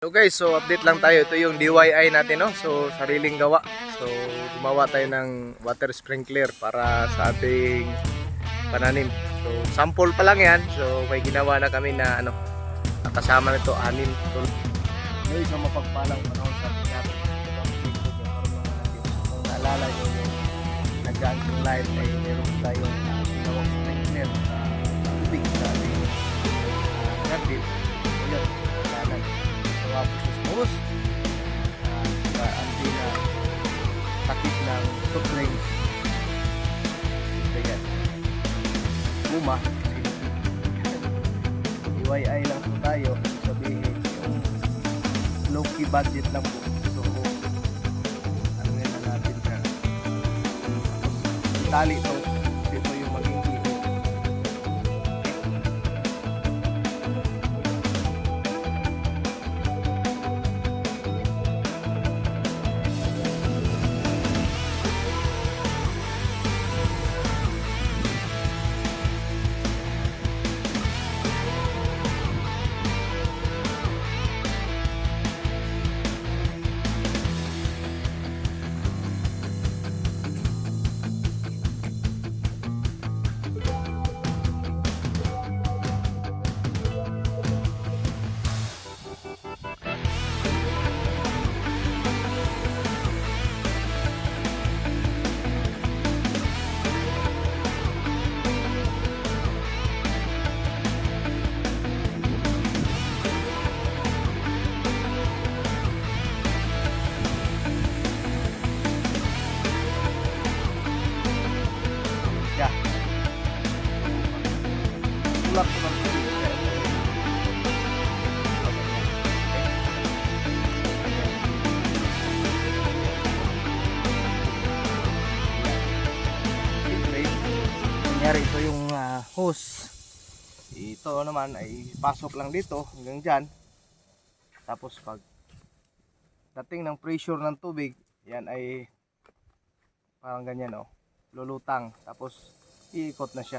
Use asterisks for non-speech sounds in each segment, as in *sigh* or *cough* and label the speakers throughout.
Speaker 1: So guys, so update lang tayo. Ito yung DIY natin, no? So, sariling gawa. So, gumawa tayo ng water sprinkler para sa ating pananim. So, sample pa lang yan. So, may ginawa na kami na ano, nakasama nito anim. So, may isang mapagpalang panahon sa ating natin. Kung naalala nyo yung nag-gansong live ay meron tayong uh, sprinkler sa tubig sa ating luma DIY lang po tayo sabihin yung low key budget lang po. So ano na natin siya? Tali to ito yung ah, hose. Ito naman ay pasok lang dito hanggang dyan. Tapos pag dating ng pressure ng tubig, yan ay parang ganyan oh lulutang. Tapos iikot na siya.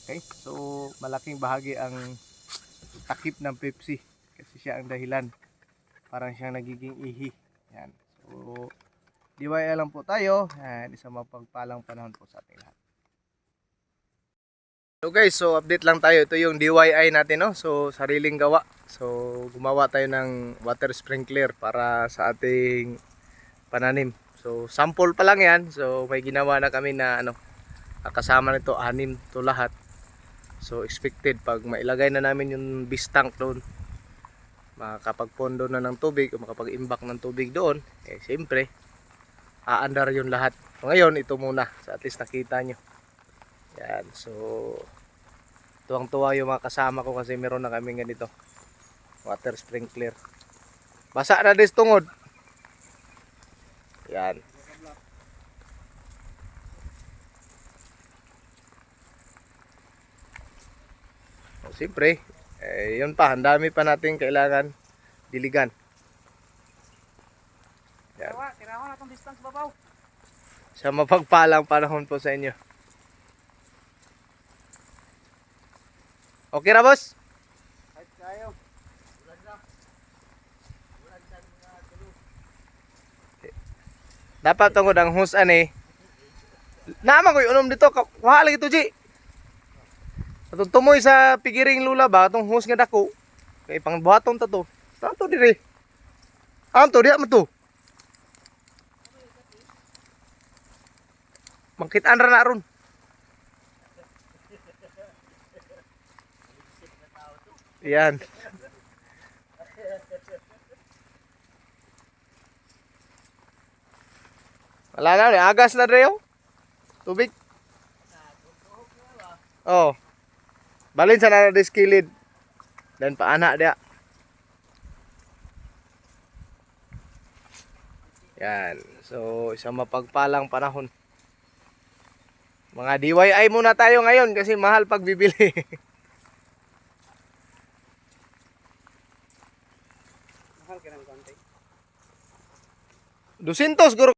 Speaker 1: Okay? So malaking bahagi ang takip ng Pepsi kasi siya ang dahilan. Parang siyang nagiging ihi. Yan. So DIY lang po tayo. Yan isang mapagpalang panahon po sa ating lahat So guys, so update lang tayo. Ito yung DIY natin, no? So, sariling gawa. So, gumawa tayo ng water sprinkler para sa ating pananim. So, sample pa lang yan. So, may ginawa na kami na ano, kasama nito anim to lahat. So, expected pag mailagay na namin yung beast tank doon, makakapagpondo na ng tubig o makapag-imbak ng tubig doon, eh siyempre, aandar yung lahat. So, ngayon, ito muna. So, at least nakita nyo. Yan. So, tuwang-tuwa yung mga kasama ko kasi meron na kami ganito. Water sprinkler. Basa na dis tungod. Yan. O, siyempre, eh, yun pa, ang dami pa natin kailangan diligan. Yan.
Speaker 2: Tirawa, tirawa na itong distance babaw.
Speaker 1: Sa mapagpalang panahon po sa inyo. Okay na, boss?
Speaker 2: Kahit kayo.
Speaker 1: Dapat tungod ang hus ani. Naman ko unom dito, kuha lagi to, Ji. Atong tumoy sa pigiring lula ba, atong hus nga dako. Kay pangbuhaton ta to. Saan to dire? Am to diha man to. Mangkitaan ra na ron. Yan. Wala na, may agas na rin Tubig. Oh. Balin sa nara diskilid. Dan paana dia. Yan. So, isang mapagpalang panahon. Mga DIY muna tayo ngayon kasi mahal pag bibili. *laughs*
Speaker 2: Mahal ka ng konti.
Speaker 1: 200 guro